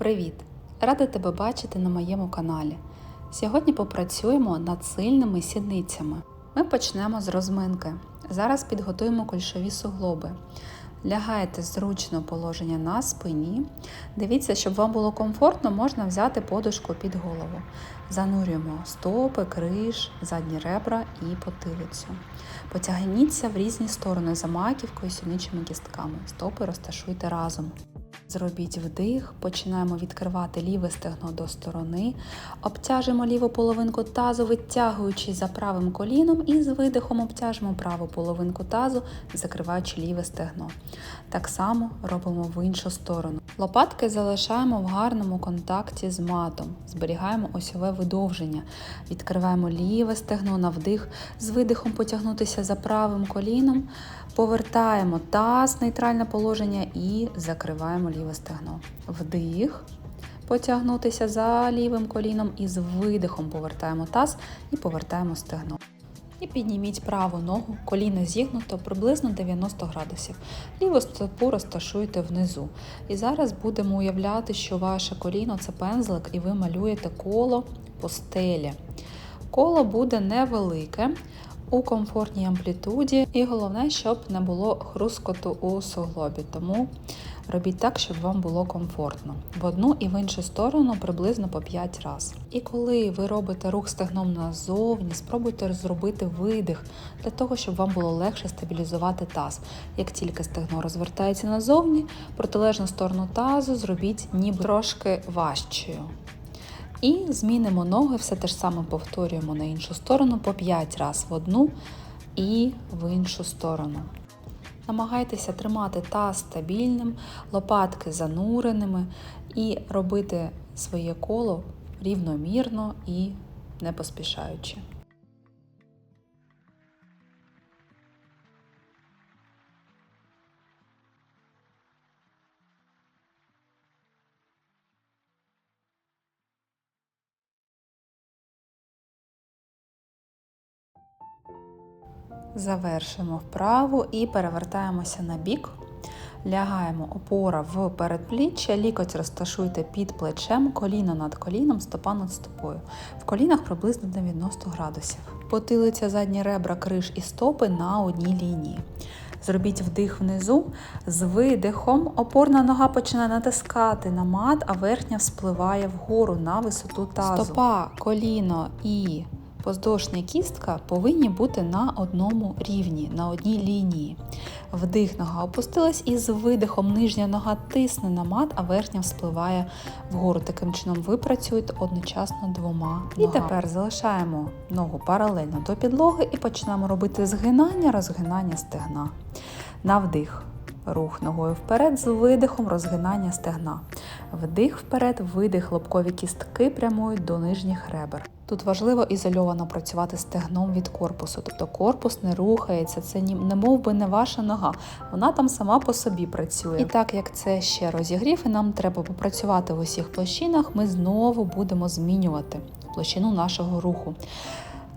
Привіт! Рада тебе бачити на моєму каналі. Сьогодні попрацюємо над сильними сідницями. Ми почнемо з розминки. Зараз підготуємо кульшові суглоби. Лягайте зручно положення на спині. Дивіться, щоб вам було комфортно, можна взяти подушку під голову. Занурюємо стопи, криш, задні ребра і потилицю. Потягніться в різні сторони за маківкою, сідничими кістками. Стопи розташуйте разом. Зробіть вдих, починаємо відкривати ліве стегно до сторони, обтяжимо ліву половинку тазу, витягуючи за правим коліном, і з видихом обтяжимо праву половинку тазу, закриваючи ліве стегно. Так само робимо в іншу сторону. Лопатки залишаємо в гарному контакті з матом, зберігаємо осьове видовження, відкриваємо ліве стегно на вдих, з видихом потягнутися за правим коліном, повертаємо таз, нейтральне положення і закриваємо ліве стегно. Вдих. Потягнутися за лівим коліном і з видихом повертаємо таз і повертаємо стегно. І підніміть праву ногу, коліно зігнуто приблизно 90 градусів. Ліву стопу розташуйте внизу. І зараз будемо уявляти, що ваше коліно це пензлик, і ви малюєте коло по стелі. Коло буде невелике, у комфортній амплітуді, і головне, щоб не було хрускоту у суглобі. Тому робіть так, щоб вам було комфортно. В одну і в іншу сторону приблизно по 5 разів. І коли ви робите рух стегном назовні, спробуйте зробити видих для того, щоб вам було легше стабілізувати таз. Як тільки стегно розвертається назовні, протилежну сторону тазу зробіть ніби трошки важчою. І змінимо ноги, все те ж саме повторюємо на іншу сторону по 5 разів в одну і в іншу сторону. Намагайтеся тримати таз стабільним, лопатки зануреними і робити своє коло рівномірно і не поспішаючи. Завершимо вправу і перевертаємося на бік. Лягаємо опора в передпліччя, лікоть розташуйте під плечем, коліно над коліном, стопа над стопою. В колінах приблизно 90 градусів. Потилиця задні ребра, криш і стопи на одній лінії. Зробіть вдих внизу, з видихом опорна нога починає натискати на мат, а верхня вспливає вгору на висоту тазу. Стопа, коліно і Поздовжня кістка повинні бути на одному рівні, на одній лінії. Вдих нога опустилась і з видихом нижня нога тисне на мат, а верхня вспливає вгору. Таким чином ви працюєте одночасно двома. І тепер залишаємо ногу паралельно до підлоги і починаємо робити згинання, розгинання стегна. На вдих. Рух ногою вперед з видихом розгинання стегна. Вдих вперед, видих лобкові кістки прямують до нижніх ребер. Тут важливо ізольовано працювати стегном від корпусу, тобто корпус не рухається, це не мов би не ваша нога, вона там сама по собі працює. І так як це ще розігрів, і нам треба попрацювати в усіх площинах, ми знову будемо змінювати площину нашого руху.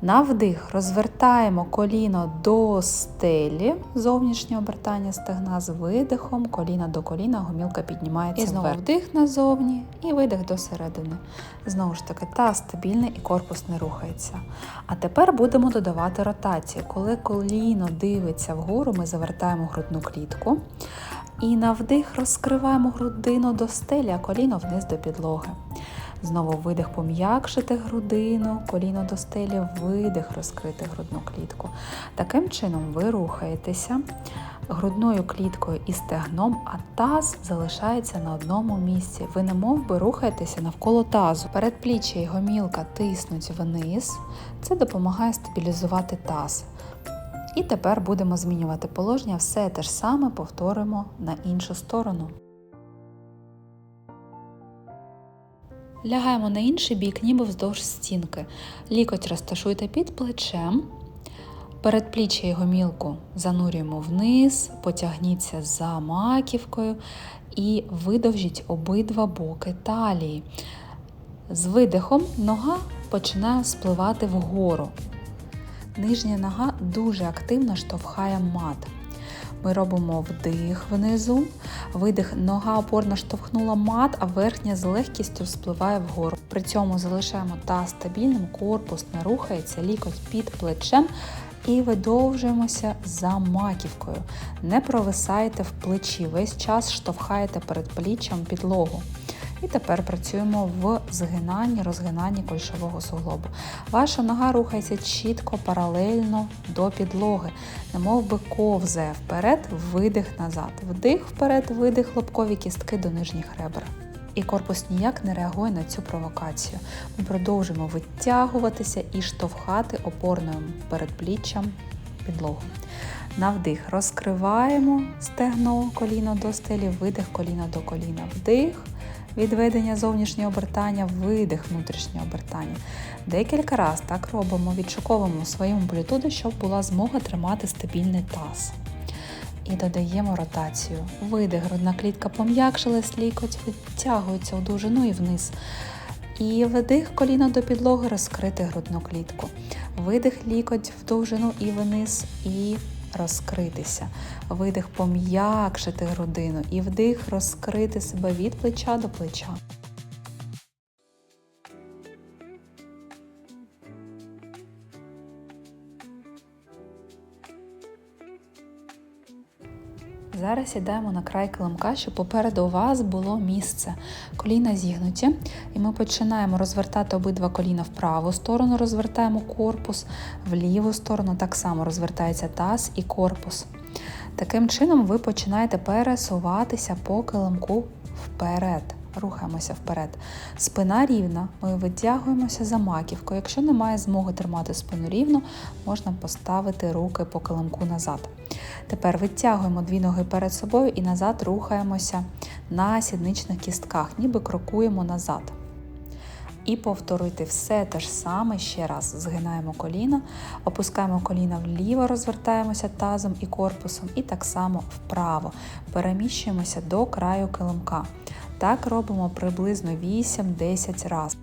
На вдих розвертаємо коліно до стелі, зовнішнє обертання стегна з видихом, коліна до коліна, гомілка піднімається. І знову вверх. вдих назовні і видих до середини. Знову ж таки, та стабільний і корпус не рухається. А тепер будемо додавати ротацію. Коли коліно дивиться вгору, ми завертаємо грудну клітку. І на вдих розкриваємо грудину до стелі, а коліно вниз до підлоги. Знову видих пом'якшити грудину, коліно до стелі, видих розкрити грудну клітку. Таким чином ви рухаєтеся грудною кліткою і стегном, а таз залишається на одному місці. Ви не мов би рухаєтеся навколо тазу. Передпліччя і гомілка тиснуть вниз. Це допомагає стабілізувати таз. І тепер будемо змінювати положення, все те ж саме повторимо на іншу сторону. Лягаємо на інший бік, ніби вздовж стінки. Лікоть розташуйте під плечем. Передпліччя і гомілку занурюємо вниз, потягніться за маківкою і видовжіть обидва боки талії. З видихом нога починає спливати вгору. Нижня нога дуже активно штовхає мат. Ми робимо вдих внизу, видих, нога опорно штовхнула мат, а верхня з легкістю спливає вгору. При цьому залишаємо таз стабільним, корпус не рухається, лікоть під плечем. І видовжуємося за маківкою. Не провисайте в плечі, весь час штовхаєте перед пліччям підлогу. І тепер працюємо в згинанні, розгинанні кульшового суглобу. Ваша нога рухається чітко, паралельно до підлоги, немов би ковзає вперед, видих назад. Вдих вперед, видих лобкові кістки до нижніх ребер. І корпус ніяк не реагує на цю провокацію. Ми продовжуємо витягуватися і штовхати опорним передпліччям підлогу. На вдих розкриваємо стегно, коліно до стелі, видих коліна до коліна. Вдих, відведення зовнішнього обертання, видих внутрішнього обертання. Декілька разів так робимо, відшуковуємо своєму амплітуду, щоб була змога тримати стабільний таз. І додаємо ротацію. Видих, грудна клітка пом'якшилась, лікоть витягується у довжину і вниз. І вдих коліно до підлоги, розкрити грудну клітку. Видих лікоть в довжину і вниз, і розкритися. Видих пом'якшити грудину. І вдих розкрити себе від плеча до плеча. Зараз сідаємо на край килимка, щоб попереду у вас було місце. Коліна зігнуті. І ми починаємо розвертати обидва коліна в праву сторону, розвертаємо корпус, в ліву сторону так само розвертається таз і корпус. Таким чином ви починаєте пересуватися по килимку вперед. Рухаємося вперед. Спина рівна, ми витягуємося за маківкою. Якщо немає змоги тримати спину рівно, можна поставити руки по килимку назад. Тепер витягуємо дві ноги перед собою і назад рухаємося на сідничних кістках, ніби крокуємо назад. І повторити все те ж саме ще раз. Згинаємо коліна, опускаємо коліна вліво, розвертаємося тазом і корпусом, і так само вправо. Переміщуємося до краю килимка. Так робимо приблизно 8-10 разів.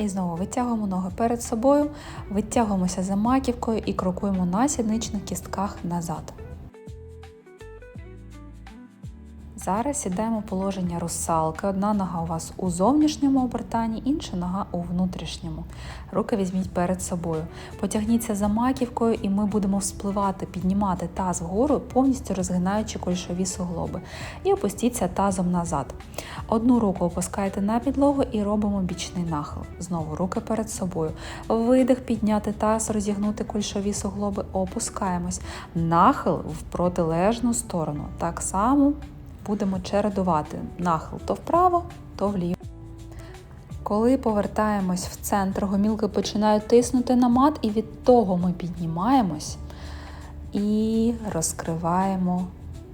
І знову витягуємо ноги перед собою, витягуємося за маківкою і крокуємо на сідничних кістках назад. Зараз сідаємо в положення русалки. Одна нога у вас у зовнішньому обертанні, інша нога у внутрішньому. Руки візьміть перед собою. Потягніться за маківкою, і ми будемо вспливати, піднімати таз вгору, повністю розгинаючи кульшові суглоби. І опустіться тазом назад. Одну руку опускаєте на підлогу і робимо бічний нахил. Знову руки перед собою. Видих, підняти таз, розігнути кульшові суглоби, опускаємось. Нахил в протилежну сторону. Так само будемо чередувати нахил то вправо, то вліво. Коли повертаємось в центр, гомілки починають тиснути на мат, і від того ми піднімаємось і розкриваємо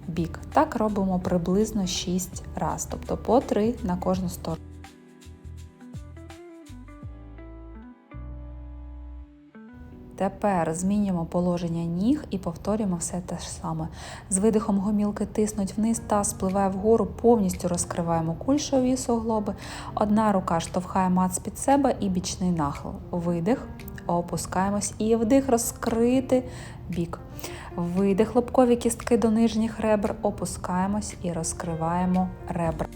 бік. Так робимо приблизно 6 разів, тобто по 3 на кожну сторону. Тепер змінюємо положення ніг і повторюємо все те ж саме. З видихом гомілки тиснуть вниз, та спливає вгору, повністю розкриваємо кульшові суглоби. Одна рука штовхає мат під себе і бічний нахил. Видих, опускаємось і вдих розкрити бік. Видих лобкові кістки до нижніх ребр, опускаємось і розкриваємо ребра.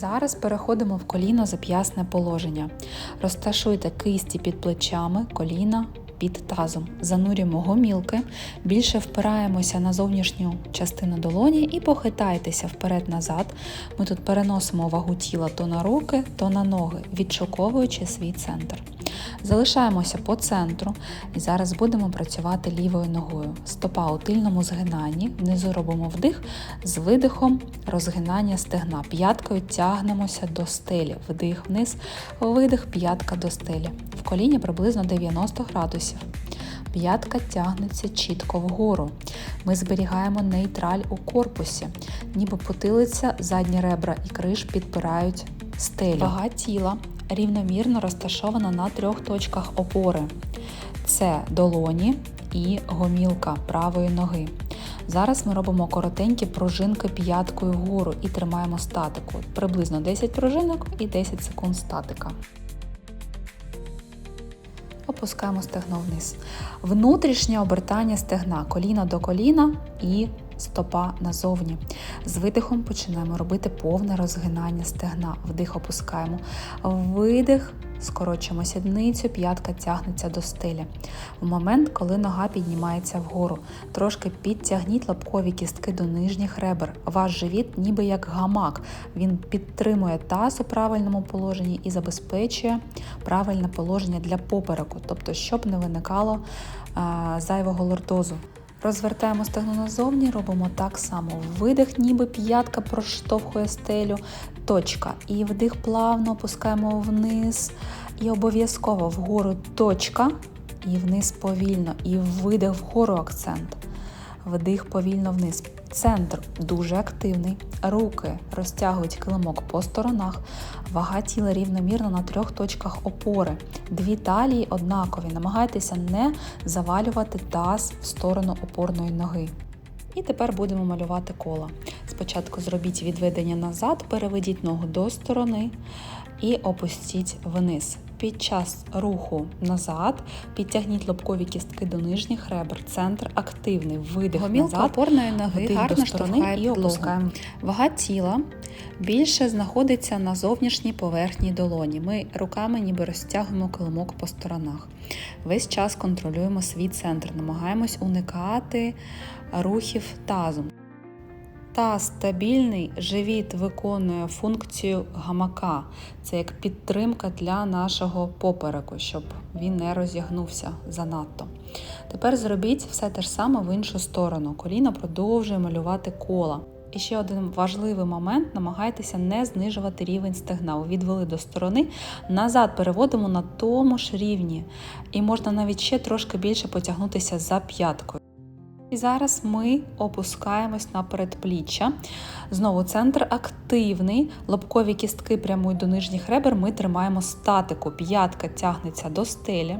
Зараз переходимо в коліно зап'ясне положення. Розташуйте кисті під плечами, коліна під тазом. Занурюємо гомілки, більше впираємося на зовнішню частину долоні і похитайтеся вперед-назад. Ми тут переносимо вагу тіла то на руки, то на ноги, відшуковуючи свій центр. Залишаємося по центру і зараз будемо працювати лівою ногою. Стопа у тильному згинанні, внизу робимо вдих, з видихом розгинання стегна. П'яткою тягнемося до стелі. Вдих вниз, видих, п'ятка до стелі. В коліні приблизно 90 градусів. П'ятка тягнеться чітко вгору. Ми зберігаємо нейтраль у корпусі, ніби потилиця, задні ребра і криш підпирають стелю. Вага тіла рівномірно розташована на трьох точках опори: це долоні і гомілка правої ноги. Зараз ми робимо коротенькі пружинки п'яткою вгору і тримаємо статику. Приблизно 10 пружинок і 10 секунд статика. Опускаємо стегно вниз. Внутрішнє обертання стегна коліна до коліна і стопа назовні. З видихом починаємо робити повне розгинання стегна. Вдих опускаємо. Видих, скорочуємо сідницю, п'ятка тягнеться до стелі. В момент, коли нога піднімається вгору, трошки підтягніть лобкові кістки до нижніх ребер. Ваш живіт, ніби як гамак. Він підтримує таз у правильному положенні і забезпечує правильне положення для попереку, тобто, щоб не виникало а, зайвого лортозу. Розвертаємо стегно назовні, робимо так само. Видих, ніби п'ятка проштовхує стелю, точка. І вдих плавно опускаємо вниз. І обов'язково вгору точка, і вниз повільно. І видих вгору акцент. Вдих повільно вниз. Центр дуже активний. Руки розтягують килимок по сторонах. Вага тіла рівномірно на трьох точках опори. Дві талії однакові. Намагайтеся не завалювати таз в сторону опорної ноги. І тепер будемо малювати кола. Спочатку зробіть відведення назад, переведіть ногу до сторони і опустіть вниз. Під час руху назад підтягніть лобкові кістки до нижніх ребер. Центр активний. Видих Гомілка назад, опорної ноги гарно штовхає і підлогу. опускаємо. Вага тіла більше знаходиться на зовнішній поверхні долоні. Ми руками ніби розтягуємо килимок по сторонах. Весь час контролюємо свій центр, намагаємось уникати рухів тазом. Таз стабільний, живіт виконує функцію гамака. Це як підтримка для нашого попереку, щоб він не розігнувся занадто. Тепер зробіть все те ж саме в іншу сторону. Коліно продовжує малювати кола. І ще один важливий момент: намагайтеся не знижувати рівень стегна. Відвели до сторони, назад переводимо на тому ж рівні. І можна навіть ще трошки більше потягнутися за п'яткою. І зараз ми опускаємось на передпліччя. Знову центр активний, лобкові кістки прямують до нижніх ребер. Ми тримаємо статику. П'ятка тягнеться до стелі,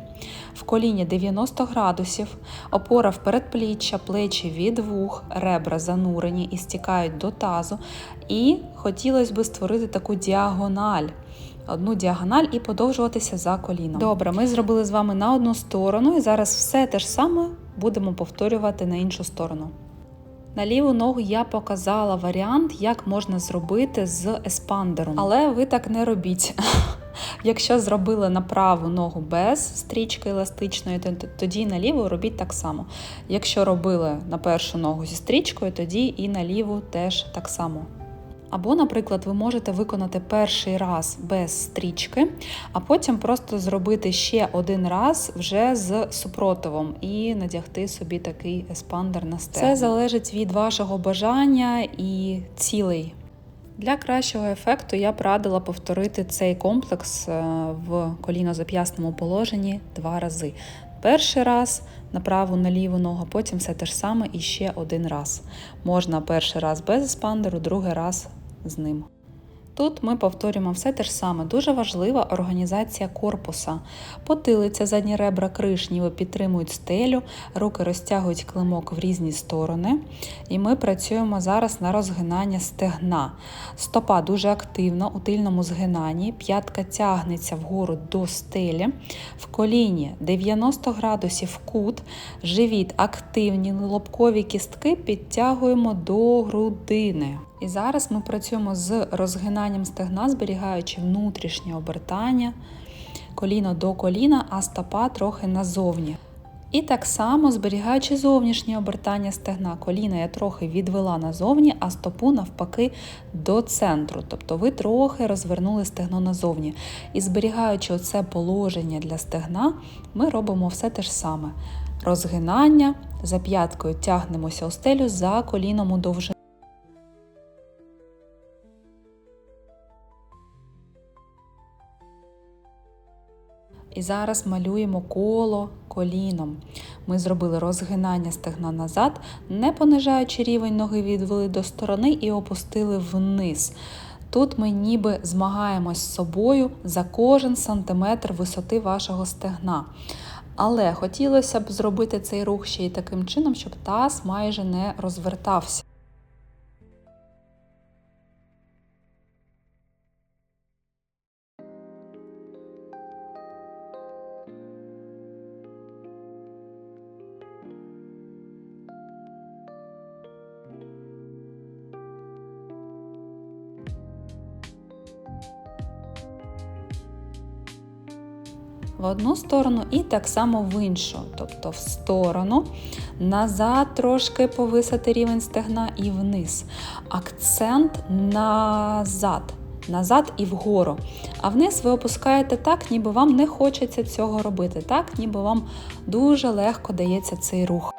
в коліні 90 градусів, опора в передпліччя, плечі від вух, ребра занурені і стікають до тазу. І хотілося б створити таку діагональ. Одну діагональ і подовжуватися за коліном. Добре, ми зробили з вами на одну сторону, і зараз все те ж саме будемо повторювати на іншу сторону. На ліву ногу я показала варіант, як можна зробити з еспандером. Але ви так не робіть. Якщо зробили на праву ногу без стрічки еластичної, то тоді на ліву робіть так само. Якщо робили на першу ногу зі стрічкою, тоді і на ліву теж так само. Або, наприклад, ви можете виконати перший раз без стрічки, а потім просто зробити ще один раз вже з супротивом і надягти собі такий еспандер на стегна. Це залежить від вашого бажання і цілей. Для кращого ефекту я б радила повторити цей комплекс е, в коліно-зап'ясному положенні два рази. Перший раз на праву на ліву ногу, потім все те ж саме і ще один раз. Можна перший раз без еспандеру, другий раз з ним. Тут ми повторюємо все те ж саме. Дуже важлива організація корпуса. Потилиця, задні ребра криш підтримують стелю, руки розтягують климок в різні сторони. І ми працюємо зараз на розгинання стегна. Стопа дуже активна у тильному згинанні, п'ятка тягнеться вгору до стелі, в коліні 90 градусів кут, живіт активні, лобкові кістки підтягуємо до грудини. І зараз ми працюємо з розгинанням стегна, зберігаючи внутрішнє обертання, коліно до коліна, а стопа трохи назовні. І так само зберігаючи зовнішнє обертання стегна, коліна я трохи відвела назовні, а стопу навпаки до центру. Тобто ви трохи розвернули стегно назовні. І зберігаючи оце положення для стегна, ми робимо все те ж саме. Розгинання, за п'яткою тягнемося у стелю за коліном у довжину. І зараз малюємо коло коліном. Ми зробили розгинання стегна назад, не понижаючи рівень ноги, відвели до сторони і опустили вниз. Тут ми ніби змагаємось з собою за кожен сантиметр висоти вашого стегна. Але хотілося б зробити цей рух ще й таким чином, щоб таз майже не розвертався. В одну сторону і так само в іншу, тобто в сторону, назад трошки повисити рівень стегна і вниз. Акцент назад. Назад і вгору. А вниз ви опускаєте так, ніби вам не хочеться цього робити, так, ніби вам дуже легко дається цей рух.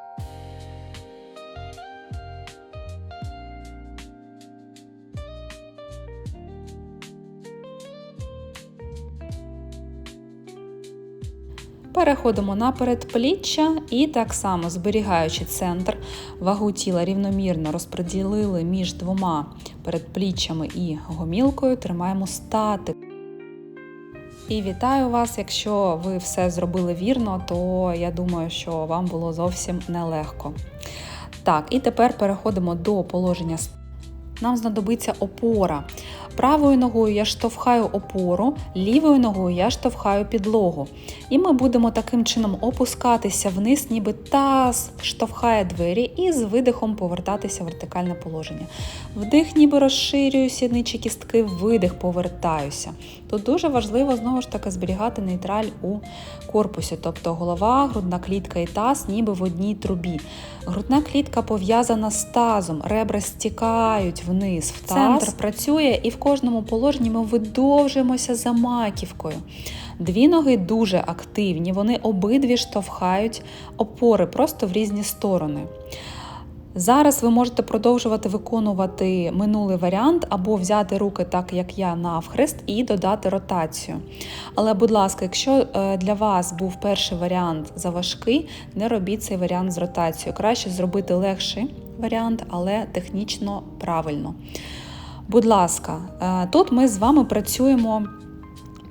Переходимо на передпліччя і так само зберігаючи центр, вагу тіла рівномірно розподілили між двома передпліччями і гомілкою, тримаємо статик. І вітаю вас! Якщо ви все зробили вірно, то я думаю, що вам було зовсім нелегко. Так, і тепер переходимо до положення нам знадобиться опора. Правою ногою я штовхаю опору, лівою ногою я штовхаю підлогу. І ми будемо таким чином опускатися вниз, ніби таз штовхає двері, і з видихом повертатися в вертикальне положення. Вдих, ніби розширюю сідничі кістки, видих, повертаюся. Тут дуже важливо знову ж таки зберігати нейтраль у корпусі, тобто голова, грудна клітка і таз, ніби в одній трубі. Грудна клітка пов'язана з тазом, ребра стікають вниз. в таз. Центр працює і в кожному положенні ми видовжуємося за маківкою. Дві ноги дуже активні, вони обидві штовхають опори просто в різні сторони. Зараз ви можете продовжувати виконувати минулий варіант або взяти руки так, як я, навхрест, і додати ротацію. Але, будь ласка, якщо е, для вас був перший варіант заважкий, не робіть цей варіант з ротацією. Краще зробити легший варіант, але технічно правильно. Будь ласка, е, тут ми з вами працюємо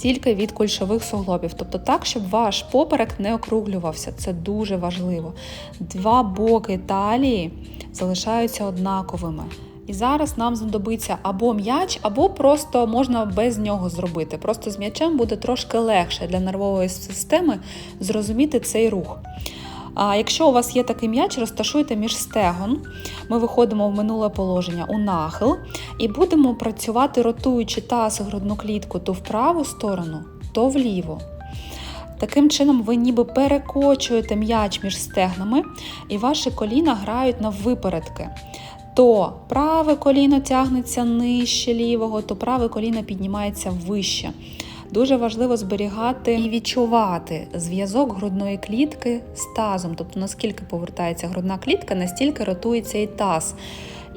тільки від кульшових суглобів, тобто так, щоб ваш поперек не округлювався. Це дуже важливо. Два боки талії залишаються однаковими. І зараз нам знадобиться або м'яч, або просто можна без нього зробити. Просто з м'ячем буде трошки легше для нервової системи зрозуміти цей рух. А якщо у вас є такий м'яч, розташуйте між стегон. Ми виходимо в минуле положення у нахил і будемо працювати, ротуючи таз грудну клітку то в праву сторону, то вліво. Таким чином, ви ніби перекочуєте м'яч між стегнами, і ваші коліна грають на випередки. То праве коліно тягнеться нижче лівого, то праве коліно піднімається вище. Дуже важливо зберігати і відчувати зв'язок грудної клітки з тазом. Тобто, наскільки повертається грудна клітка, настільки ротується і таз.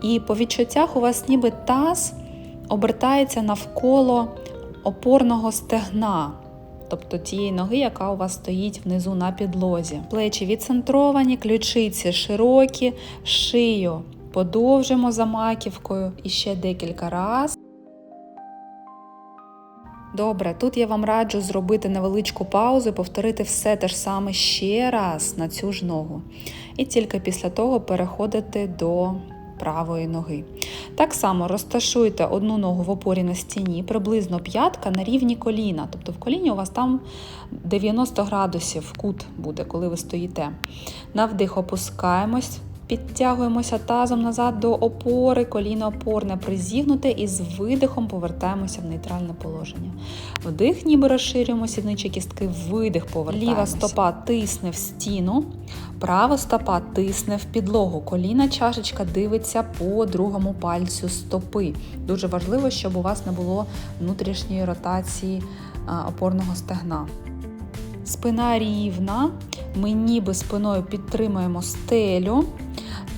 І по відчуттях у вас ніби таз обертається навколо опорного стегна. Тобто тієї ноги, яка у вас стоїть внизу на підлозі. Плечі відцентровані, ключиці широкі, шию подовжимо за маківкою і ще декілька разів. Добре, тут я вам раджу зробити невеличку паузу і повторити все те ж саме ще раз на цю ж ногу. І тільки після того переходити до правої ноги. Так само розташуйте одну ногу в опорі на стіні, приблизно п'ятка на рівні коліна. Тобто в коліні у вас там 90 градусів кут буде, коли ви стоїте. На вдих опускаємось. Підтягуємося тазом назад до опори, коліно опорне призігнуте і з видихом повертаємося в нейтральне положення. Вдих, ніби розширюємо сідничі кістки, видих повертаємося. Ліва стопа тисне в стіну, права стопа тисне в підлогу. Коліна чашечка дивиться по другому пальцю стопи. Дуже важливо, щоб у вас не було внутрішньої ротації опорного стегна. Спина рівна, ми ніби спиною підтримуємо стелю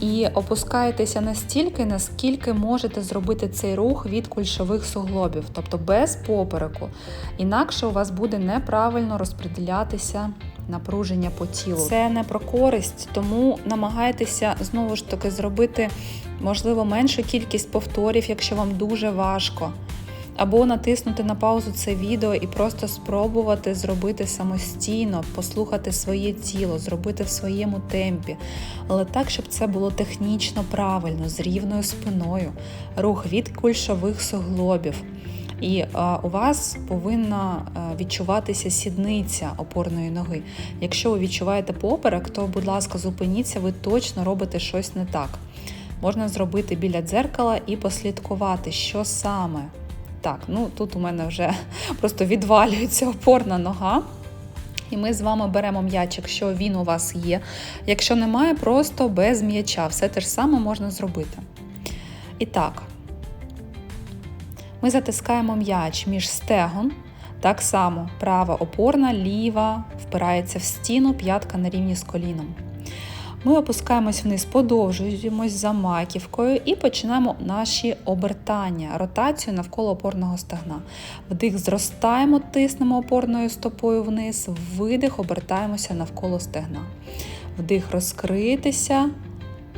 і опускаєтеся настільки, наскільки можете зробити цей рух від кульшових суглобів, тобто без попереку. Інакше у вас буде неправильно розподілятися напруження по тілу. Це не про користь, тому намагайтеся знову ж таки зробити, можливо, меншу кількість повторів, якщо вам дуже важко. Або натиснути на паузу це відео і просто спробувати зробити самостійно, послухати своє тіло, зробити в своєму темпі, але так, щоб це було технічно правильно, з рівною спиною, рух від кульшових суглобів. І а, у вас повинна а, відчуватися сідниця опорної ноги. Якщо ви відчуваєте поперек, то, будь ласка, зупиніться, ви точно робите щось не так. Можна зробити біля дзеркала і послідкувати, що саме. Так, ну тут у мене вже просто відвалюється опорна нога. І ми з вами беремо м'яч, якщо він у вас є. Якщо немає, просто без м'яча. Все те ж саме можна зробити. І так, ми затискаємо м'яч між стегон. Так само права опорна, ліва впирається в стіну, п'ятка на рівні з коліном. Ми опускаємось вниз, подовжуємось за маківкою і починаємо наші обертання, ротацію навколо опорного стегна. Вдих зростаємо, тиснемо опорною стопою вниз, видих, обертаємося навколо стегна. Вдих розкритися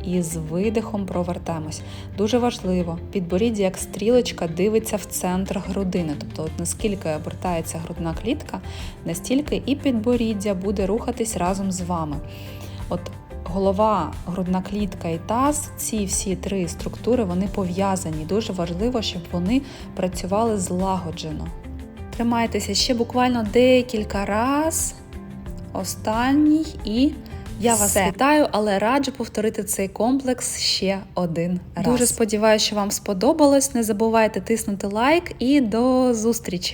і з видихом провертаємось. Дуже важливо, підборіддя як стрілочка дивиться в центр грудини. Тобто, от наскільки обертається грудна клітка, настільки і підборіддя буде рухатись разом з вами. От голова, грудна клітка і таз, ці всі три структури вони пов'язані. Дуже важливо, щоб вони працювали злагоджено. Тримайтеся ще буквально декілька раз. Останній і я вас Все. вітаю, але раджу повторити цей комплекс ще один раз. Дуже сподіваюся, що вам сподобалось. Не забувайте тиснути лайк і до зустрічі!